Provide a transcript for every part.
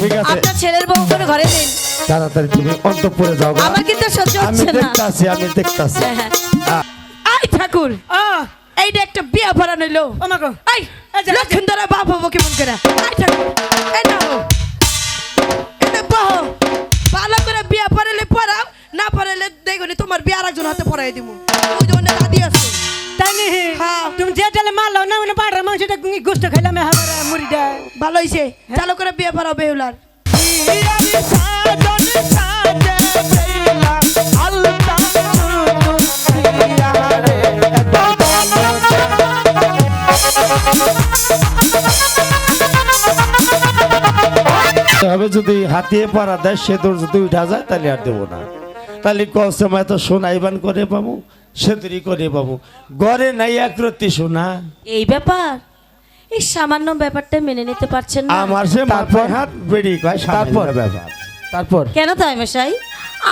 ঠিক আছে। আপনার ছেলের বউ করে ঘরে দিন তাড়াতাড়ি তুমি অন্তপুরে যাও আমার কিন্তু সহ্য হচ্ছে না। দেখতাছি আমি দেখতাছি। হ্যাঁ, হ্যাঁ। আই ঠাকুর। এইটা একটা বিয়া ভরা নইলো আমাকে লক্ষণ বাপ হব কেমন করে? আই ঠাকুর এটা এটা বাহ। ভালো করে বিয়া পড়ালে পড়াও। না পড়ালে দেখুন তোমার বিয়া আর একজন হাতে পড়াই দিব ওই যে অন্য দাদি আছে তাই নি হ্যাঁ। তুমি যে মারলো না মানে পাড়ার মাংসটা গোস্ত খাইলাম মুড়িটা ভালো হইছে। চালু করে বিয়া পড়াও বেহুলার। হবে যদি হাতিয়ে পারা দেয় সে তোর যদি উঠা যায় তাহলে আর দেবো না। তাহলে কম সময় তো সোনাইবান করে পাবো সেতুরি করে পাবো। ঘরে নাই এক রত্তি সোনা। এই ব্যাপার? এই সামান্য ব্যাপারটা মেনে নিতে পারছেন না। আমার সে মাথায় হাত বেরিয়ে কয় তারপর? ব্যাপার। তারপর? কেন তাই মশাই?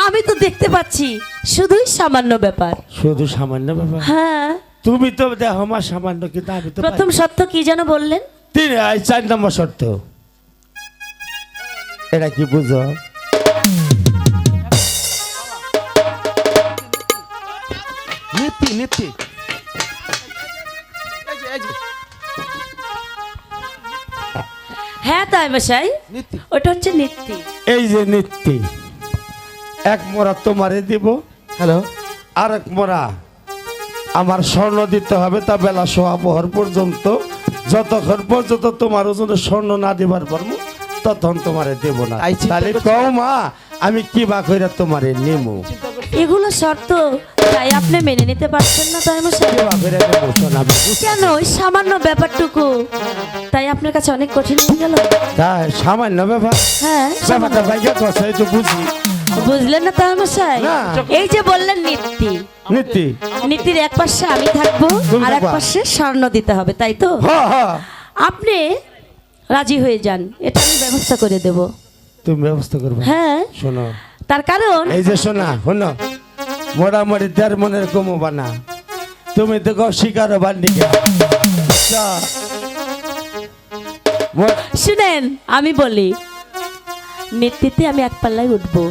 আমি তো দেখতে পাচ্ছি শুধুই সামান্য ব্যাপার। শুধু সামান্য ব্যাপার? হ্যাঁ। তুমি তো দেখো আমার সামান্য কিন্তু আমি তো প্রথম সত্য কি যেন বললেন? তিন চার নম্বর শর্ত এটা কি বুঝো? নীতি নীতি হ্যাঁ তাই মশাই ওটা হচ্ছে নীতি এই যে নীতি এক মোড়া তোমারে দিব। হ্যালো আর এক মোড়া আমার স্বর্ণ দিতে হবে তা বেলা সোয়া প্রহর পর্যন্ত। যতক্ষণ পর্যন্ত তোমার ওজন স্বর্ণ না দিবার পারব ততক্ষণ তোমারে দেব না। তাহলে। কও মা আমি কি বা কইরা তোমারে নেমু? এগুলো শর্ত তাই আপনি মেনে নিতে পারছেন না তাই মশাই কেন? ওই সামান্য ব্যাপারটুকু। তাই আপনার কাছে অনেক কঠিন হয়ে গেল। তাই সামান্য ব্যাপার? হ্যাঁ ব্যাপারটা ভাইয়া কথা তো বুঝি। বুঝলেন না তাই মশাই এই যে বললেন নীতি নীতি নীতির এক পাশে আমি থাকব আর এক। পাশে স্বর্ণ দিতে হবে তাই তো? আপনি রাজি হয়ে যান এটা আমি ব্যবস্থা করে দেব। তুমি ব্যবস্থা করবে? হ্যাঁ। শোনো তার কারণ? এই যে শোনা শোনো। মোটামুটি দেড় মনের কমো বানা। তুমি তো শিকার বান্ডিকা। শুনেন আমি বলি নেতৃত্বে আমি এক পাল্লায় উঠবো।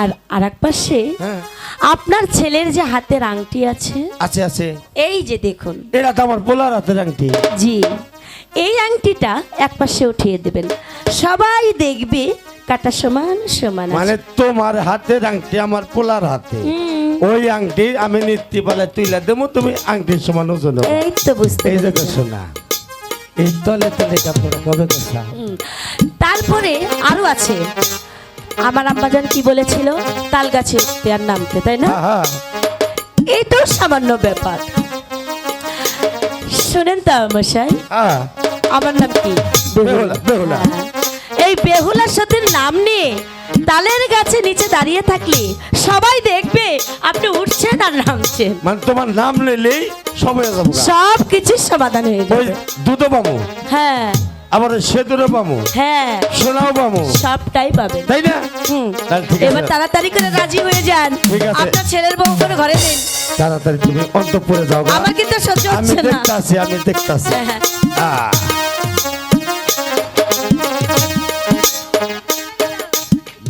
আর আর এক পাশে হ্যাঁ। আপনার ছেলের যে হাতের আংটি আছে আছে আছে। এই যে দেখুন। এটা তো আমার পোলার হাতের আংটি। জি। এই আংটিটা এক পাশে উঠিয়ে দেবেন। সবাই দেখবে কাটা সমান সমান মানে তোমার হাতের আংটি আমার পোলার হাতে। ওই আংটি আমি নিত্যি পালে তুইলা দেবো তুমি আংটির সমান ওজন। এই তো বুঝতে এই। দেখো শোনা এই তলে তলে কাপড় কবে কথা তারপরে আরও আছে। আমার আম্মাজান কি বলেছিল? তাল গাছে উঠতে আর নামতে তাই না? হ্যাঁ হ্যাঁ। এটাও সামান্য ব্যাপার। শোনেন তো মশাই হ্যাঁ। আমার নাম কি? বেহুলা বেহুলা। এই বেহুলার সাথে নাম নিয়ে তালের গাছে নিচে দাঁড়িয়ে থাকলে সবাই দেখবে আপনি উঠছেন আর নামছেন। মানে তোমার নাম নিলেই সবাই যাব গা। সব কিছুর সমাধান হয়ে ওই যাবে দুধও পাবো। হ্যাঁ। আবার সেতুরও পাবো। হ্যাঁ। সোনাও পাবো। সবটাই পাবে। তাই না? হুম। তাহলে ঠিক আছে। এবার তাড়াতাড়ি করে রাজি হয়ে যান। ঠিক আছে। আপনার ছেলের বউ করে ঘরে দিন। তাড়াতাড়ি তুমি অন্তপুরে যাও গা। আমার কিন্তু সহ্য আমি হচ্ছে না। দেখতাছি আমি দেখতাছি। হ্যাঁ, হ্যাঁ। আহ।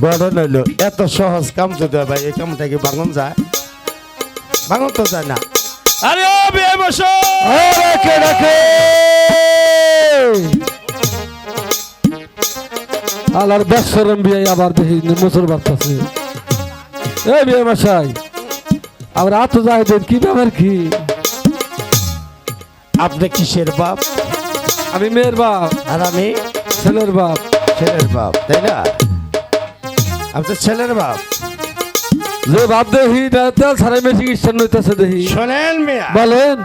বড় নইলো এত সহজ কাম যদি ভাই এই কামটা কি ভাঙন যায়? ভাঙন তো যায় না। আরে ও বিয়ে বসো! রাখে রাখে! আলার বেসরম বিয়ে আবার দেখি মুসুর বার্তাছে এই বিয়ে মশাই আবার আত যায় দেন কি ব্যাপার কি? আপনি কিসের বাপ? আমি মেয়ের বাপ। আর আমি? ছেলের বাপ। ছেলের বাপ তাই না? আপনি ছেলের বাপ। যে বাপ তেল ছাড়াই মেশিন ইচ্ছান নইতেছে দেখি। শোনেন মিয়া। বলেন।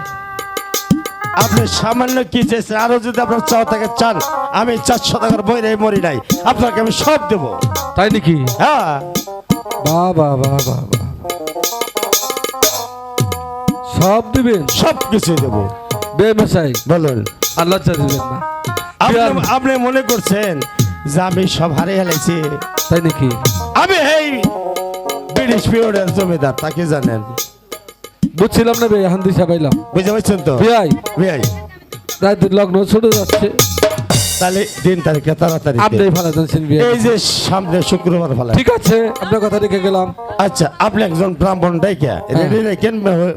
আপনি সামান্য কি চেয়েছেন? আরও যদি আপনার চাও থাকে চান। আমি চারশো টাকার বই রে মরি নাই। আপনাকে আমি সব দেব। তাই নাকি? হ্যাঁ। বা বা বা সব দিবেন? সব কিছু দেব। বে মশাই বলুন। আল্লাহ চা দিবেন না। আপনি আপনি মনে করছেন যে আমি সব হারিয়ে হেলেছি তাই নাকি? আমি এই ব্রিটিশ পিরিয়ডের জমিদার তাকে জানেন? বুঝছিলাম না বে হান্দি সাবাইলাম বুঝতে পারছেন তো? বিয়াই ভাই। রাত লগ্ন ছুটে যাচ্ছে তাহলে দিন তারিখে তাড়াতাড়ি আপনি। ভালো জানছেন এই যে সামনে শুক্রবার ফেলা ঠিক আছে আপনার কথা রেখে গেলাম। আচ্ছা আপনি একজন ব্রাহ্মণ ডাইকা রেডি রেখেন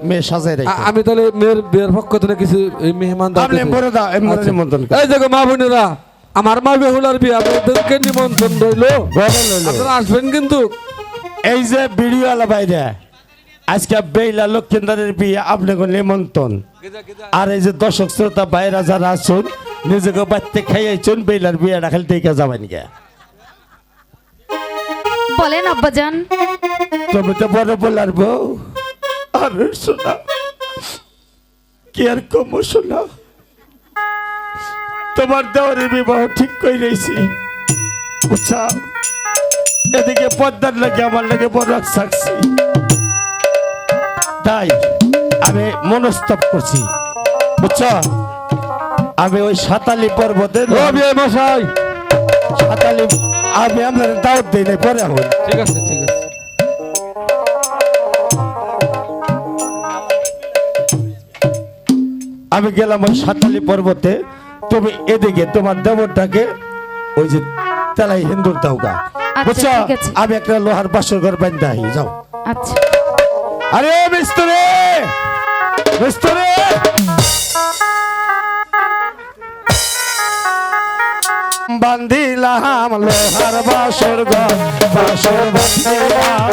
মেয়ে- সাজাই রেখেন। আমি তাহলে মেয়ের বিয়ের পক্ষ থেকে কিছু এই মেহমান আপনি বলে দাও আমি আচ্ছা। নিমন্ত্রণ এই দেখো মা বোনেরা আমার মা বেহুলার বিয়ে আপনাদেরকে নিমন্ত্রণ রইল। আপনারা আসবেন কিন্তু। এই যে বিড়িওয়ালা বাইরে আজকে বেইলা লক্ষিন্দারের বিয়ে আপনাকে নিমন্ত্রণ। আর এই যে দর্শক শ্রোতা বাইরা যারা আছেন নিজেকে বাড়তে খাইয়াইছেন বেইলার বিয়েটা খালি দেখে যাবেন গে। বলেন আব্বাজান। তুমি তো বড় বলার বউ। আর শোনা কি আর কম শোনা। তোমার দেওয়ারের বিবাহ ঠিক করে রয়েছি বুঝছা এদিকে পদ্মার লাগে আমার লাগে বড় সাকছি তাই আমি মনস্তপ করছি। বুঝছ আমি ওই সাতালি পর্বতে মশাই। সাতালি আমি আপনার দাওয়াত দিই নাই পরে এখন ঠিক আছে ঠিক আছে। আমি গেলাম ওই সাতালি পর্বতে। তুমি এদিকে তোমার দেবরটাকে ওই যে তেলাই হিন্দুর দাওগা। আচ্ছা, বুঝছ? আমি একটা লোহার বাসর ঘর বান্ধা আহি যাও। আচ্ছা। আরে মিস্ত্রি! মিস্ত্রি! বান্ধিলাম লোহার বাসর ঘর বাসর বান্ধিলাম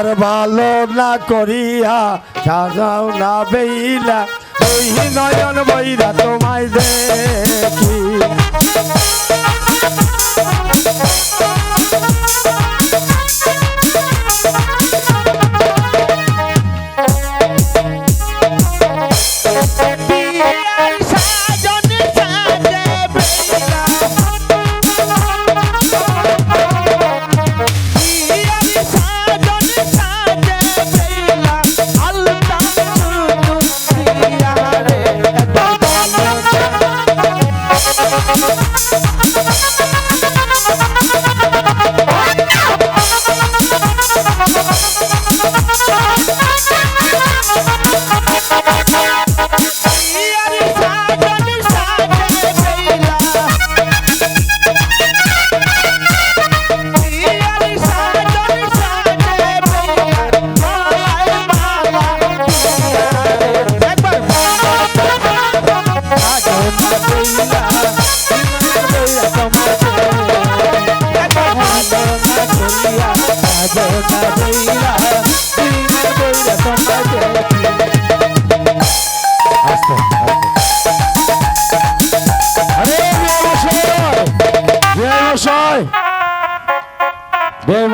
একবার ভালো না করিয়া সাজাও না বেইলা। ওই নয়ন বৈরা তোমায় দেখি।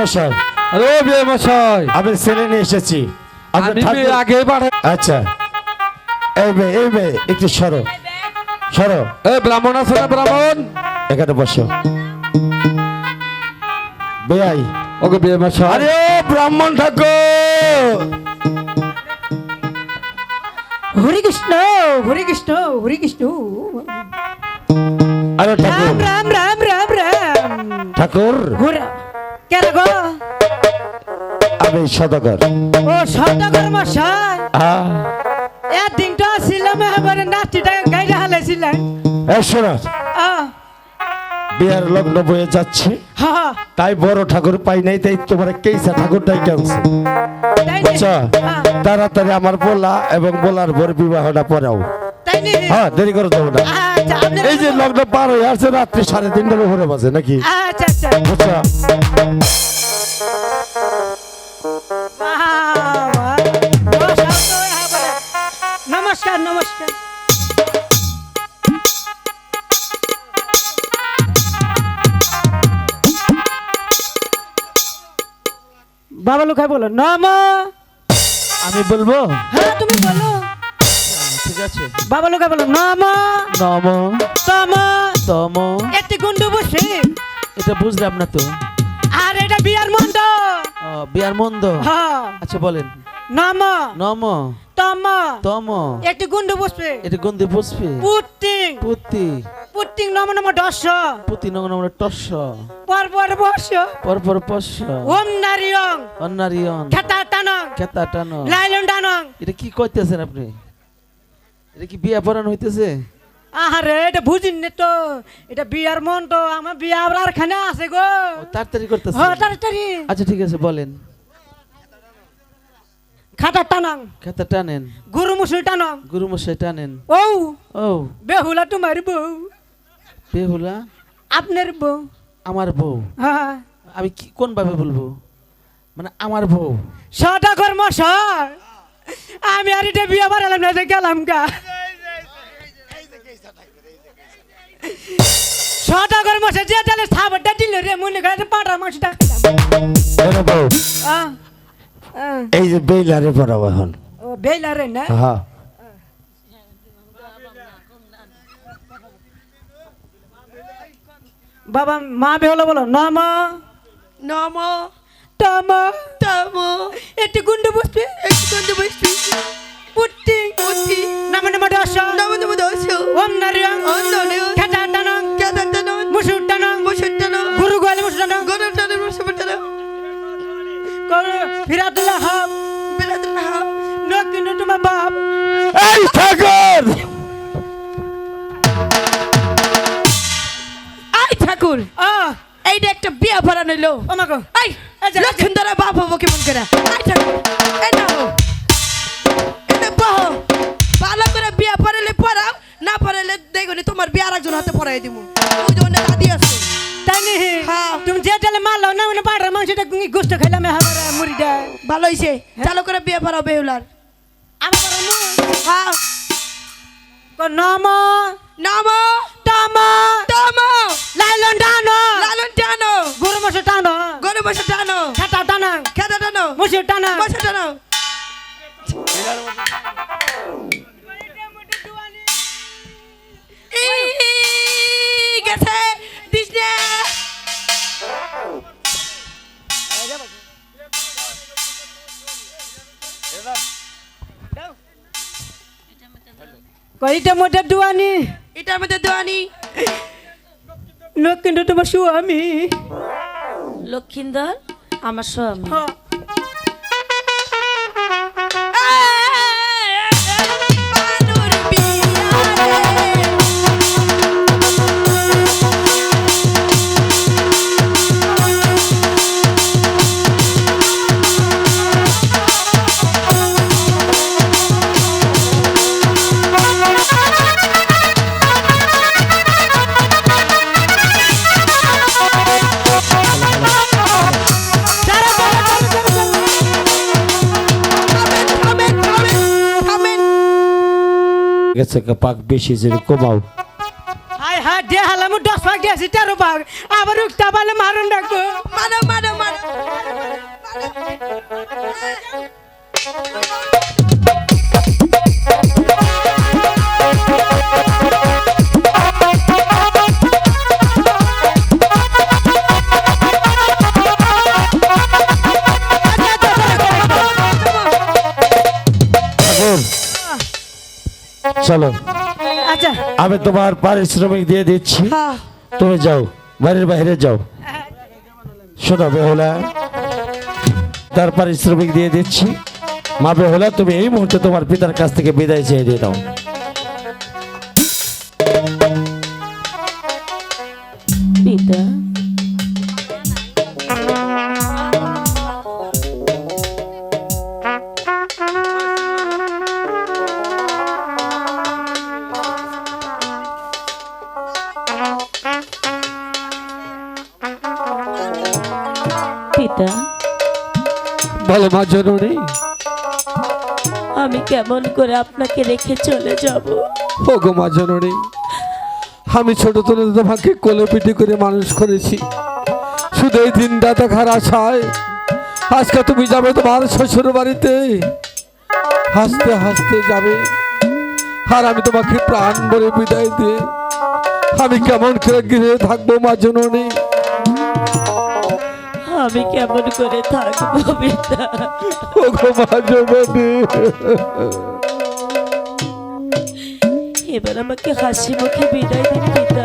মশাই। আরে ও বিয়ে মশাই। আমি ছেলে নিয়ে এসেছি। আমি আগে পাঠাই আচ্ছা। এই বে এই বে একটু সরো। সরো। এ ব্রাহ্মণ আছে না ব্রাহ্মণ? এখানে বসো। বেআই। ওকে বিয়ে মশাই। আরে ও ব্রাহ্মণ ঠাকুর! হরে কৃষ্ণ হরে কৃষ্ণ হরে কৃষ্ণ। আরে ঠাকুর। রাম রাম রাম রাম রাম। ঠাকুর। হরে কেন গো? আমি সদাগর। ও সদাগর মশাই। এ দিনটা ছিলাম এবারে নাচটিটা গাইলে হালাইছিলেন এই শোনো। বিয়ার লগ্ন বয়ে যাচ্ছে। তাই বড় ঠাকুর পাই নাই তাই তোমার কেইসা কেমছে বুঝছ? হ্যাঁ, তাড়াতাড়ি আমার বলা এবং বলার ভোর বিবাহটা পড়াও। হ্যাঁ দেরি করে দেবো না। আচ্ছা এই যে লগ্ন পার হয়ে আসছে রাত্রি সাড়ে তিনটার উপরে বাজে নাকি? বাবা। নমস্কার। নমস্কার লোকাই বলো নম। আমি বলব? হ্যাঁ তুমি বলো। ঠিক আছে। বাবা লোকাই বলো নম। নম। তম। তম। একটি গুন্ডু বসে। এটা বুঝলাম না তো। আর এটা বিয়ার মন্দ। বিয়ার মন্দ? আচ্ছা বলেন। নম। নম। তম। তম। একটি গুন্ডু বসবে এটা গন্ধে বসবে পুটিং পুতি। পুটিং নম নম দশ পুতি নগ নম টস পর পর বস পর পর পশ ওম নারিয়ং অন্নারিয়ন খেতা টানং কেতা টান লাইলন ডানং এটা কি করতেছেন আপনি? এটা কি বিয়া পড়ানো হইতেছে? আহারে এটা বুঝিন নে তো। এটা বিয়ার মন তো আমার বিয়া আর খানে আছে গো। তাড়াতাড়ি করতেছে। হ্যাঁ তাড়াতাড়ি। আচ্ছা ঠিক আছে বলেন। খাতা টানং। কেতা টানেন। গরু মুসুল টানং। গুরু মশাই টানেন। ও ও বেহুলা তোমার বউ। বেহুলা? আপনার বউ। আমার বউ? হ্যাঁ। আমি কি কোন ভাবে বলব? মানে আমার বউ। সদাগর মশাই আমি আর এটা বিয়ে বাড়ালাম না গেলাম গা। সদাগর মশাই যে তাহলে সাবরটা দিল রে মনে করে পাটা আহ, আহ, এই যে বেইলারে পড়াবো এখন। ও বেলা না? হ্যাঁ। বাবা মা বেহলো বলো নম নম তম তম একটি গুন্ডু বসবে। একটু গন্ধ বসবি। পুট্টি পুতি নম নম দশ। নম নম দশ। ওম নারিয়ং ওম নারিয়ং। খেতা টানং কেদা টানো মুসুর টানং বসে টানো গুরু গোয়ালে মুসুর টানং গরম টানো বসে টানো ফিরাতুল্লাহ হাব বিলাতে হাও নকিনু তোমার বাপ। এই ঠাকুর! আই ঠাকুর! আহ এইটা একটা বিয়া ভরা নইলো। আই এই যে- লক্ষণদারা বাপ হব কেমন করে? আই ঠাকুর এই নাও। এটা বাহ ভালো করে বিয়া পড়ালে পড়াও না পড়ালে দেখুন তোমার বিয়ার একজন হাতে পড়াই দিব ওই যে অন্য দাদি আছে। তাই নি? হ্যাঁ। তুমি যে তাহলে মারলো না মানে পাড়ার মাংসটা গোস্ত খাইলাম হাবার মুড়িটা। ভালো হইছে। চালু করে বিয়া পড়াও বেহুলার। আমার হ্যাঁ। নম। নাম। তম। তম। লাইলন টানো। লালন টানো। গরু মশো টানো। গরু বসে টানো। খেতা টানো। খেতে টানো। মুসুর টানো। বসে টানো। কইটা মোটা দুয়ানি। এটার মধ্যে দোয়ানি। লোক তোমার স্বামী লক্ষিন্দর আমার স্বামী। গেছে পাক বেশি যে কমাও হাই হ্যাঁ ডে হালাম দশ ভাগ দিয়েছি তেরো ভাগ আবার উঠতে পারলে মারুন ডাকবো। মারো মারো মারো। চলো। আচ্ছা। আমি তোমার পারিশ্রমিক দিয়ে দিচ্ছি। হ্যাঁ। তুমি যাও বাড়ির বাইরে যাও। শোনো বেহুলা তার পারিশ্রমিক দিয়ে দিচ্ছি। মা বেহুলা তুমি এই মুহূর্তে তোমার পিতার কাছ থেকে বিদায় চেয়ে দিয়ে দাও। পিতা? পিতা বলো মা জননী। আমি কেমন করে আপনাকে রেখে চলে যাব? ও গো মা জননী আমি ছোট থেকে তোমাকে কোলে পিটি করে মানুষ করেছি। শুধু এই দিনটা দেখার আশায় আজকে তুমি যাবে তোমার শ্বশুর বাড়িতে। হাসতে হাসতে যাবে আর আমি তোমাকে প্রাণ ভরে বিদায় দিয়ে আমি কেমন করে গৃহে থাকব মা জননী? আমি কেমন করে থাকব পিতা এবার আমাকে হাসি মুখে বিদায় দিন পিতা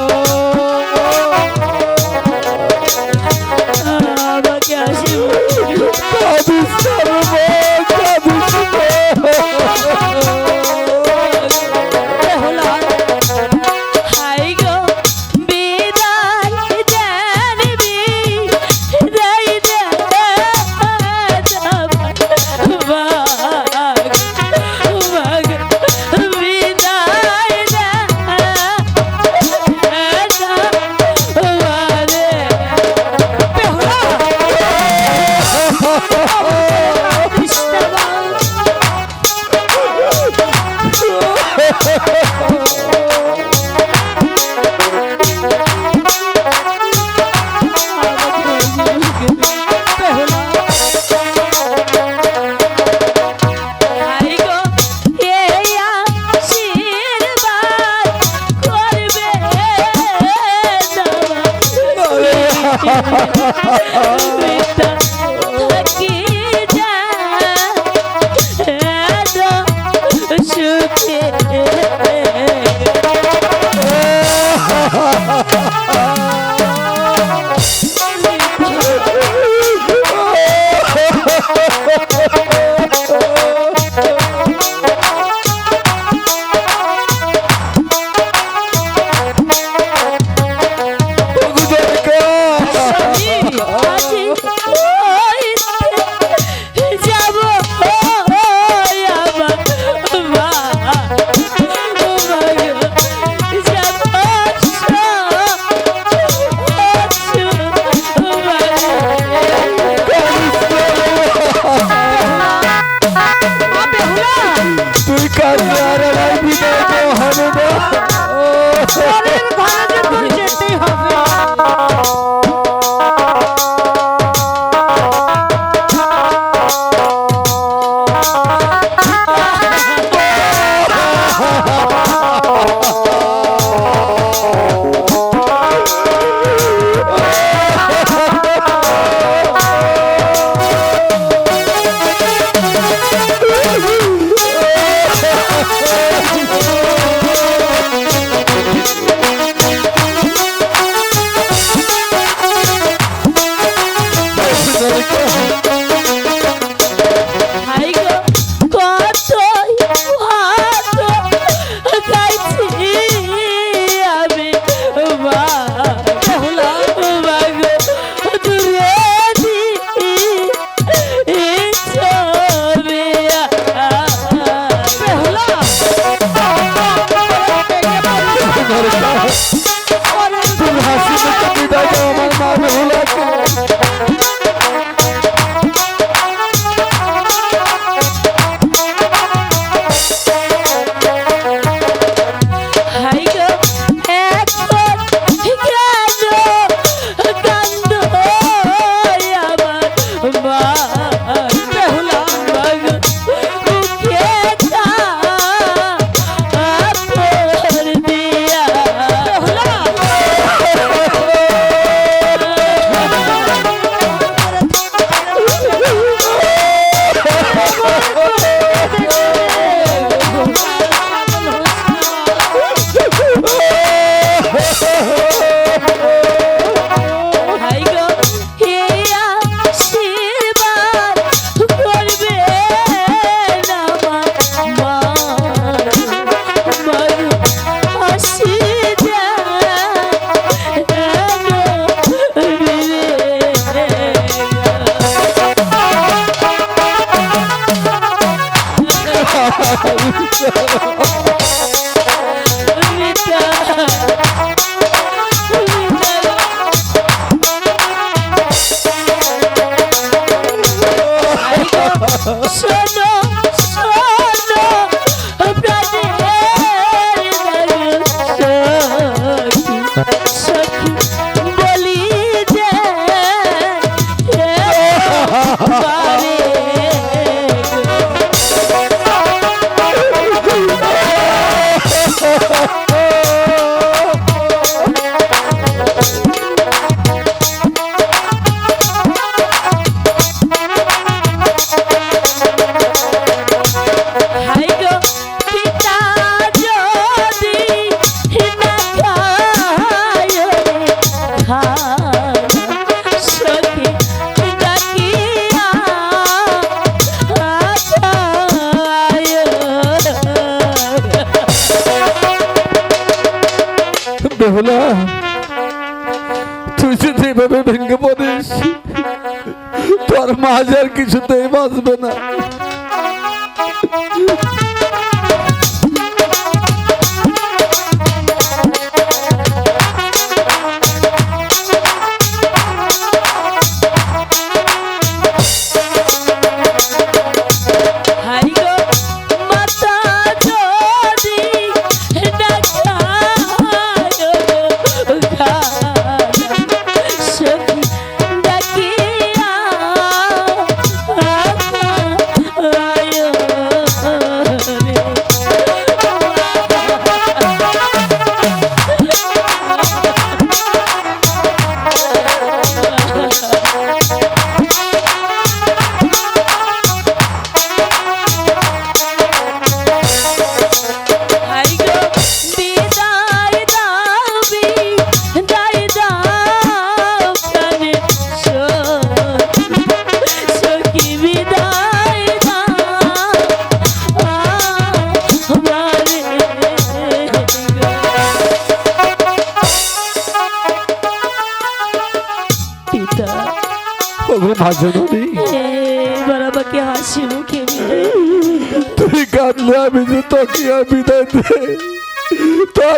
তোর মাঝে আর কিছুতেই বাঁচবে না।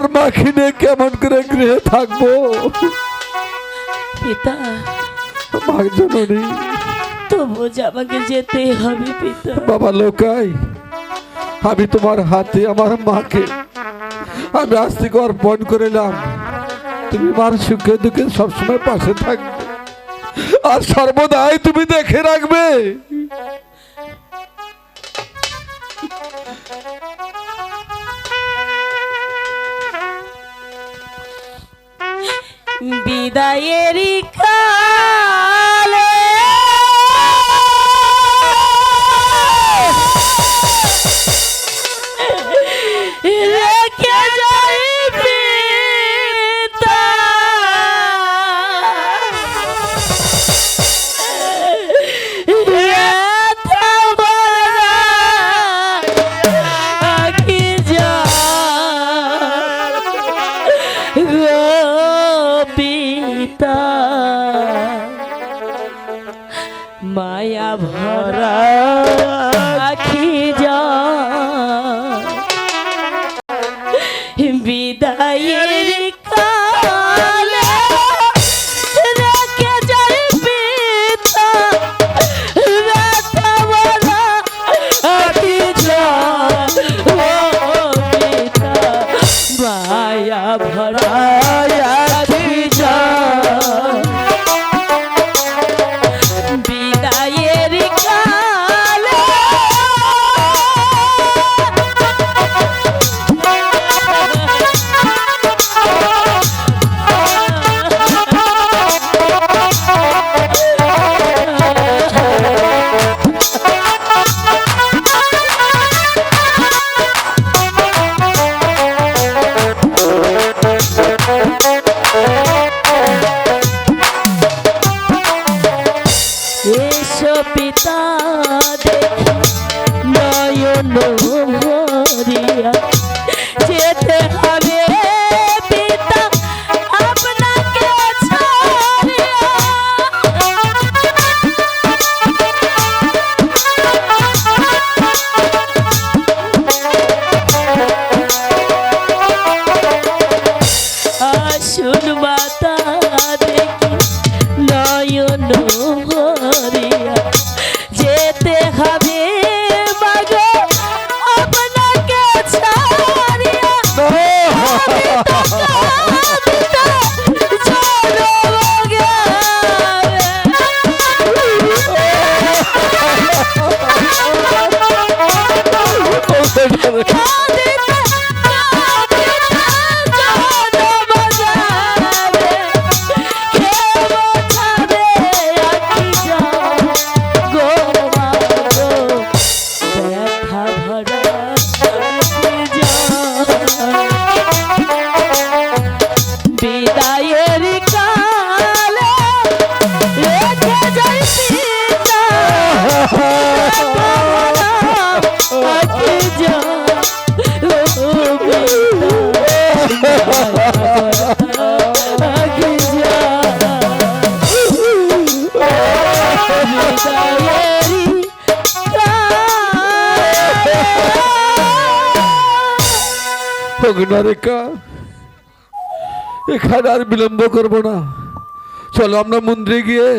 আর মাখিনে কেমন করে গৃহে থাকব? পিতা। ভাগজননী তবু যে আমাকে যেতে হবে পিতা। বাবা লোকাই আমি তোমার হাতে আমার মাকে আমি আজ থেকে অর্পণ করিলাম তুমি আমার সুখে দুঃখে সবসময় পাশে থাকবে। আর সর্বদাই তুমি দেখে রাখবে। Erika. মরিয়া যেতে হবে এখানে আর বিলম্ব করব না। চলো আমরা মন্দিরে গিয়ে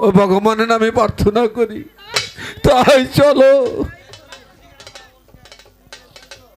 ও ভগবানের নামে প্রার্থনা করি। তাই চলো।